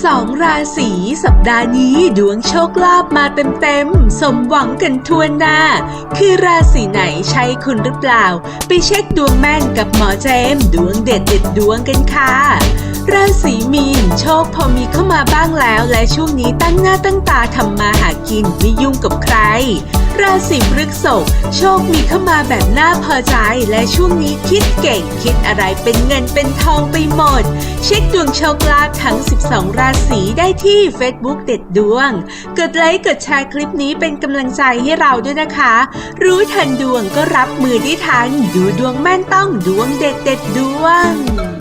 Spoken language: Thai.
สองราศีสัปดาห์นี้ดวงโชคลาภมาเต็มๆ สมหวังกันทั่วหน้า คือราศีไหนใช่คุณหรือเปล่า ไปเช็คดวงแม่นกับหมอเจมส์ดวงเด็ดเด็ดดวงกันค่ะ ราศีมีนโชคพอมีเข้ามาบ้างแล้ว และช่วงนี้ตั้งหน้าตั้งตาทำมาหากินไม่ยุ่งกับใคร ราศีพฤษภโชคมีเข้ามาแบบน่าพอใจ และช่วงนี้คิดเก่ง คิดอะไรเป็นเงินเป็นทองไปหมด เช็คดวงโชคลาภทั้ง 12 ราศีได้ที่ Facebook เด็ดดวงกดไลค์กดแชร์คลิปนี้เป็นกำลังใจให้เราด้วยนะคะ รู้ทันดวงก็รับมือได้ทัน ดูดวงแม่นต้องดวงเด็ดเด็ดดวง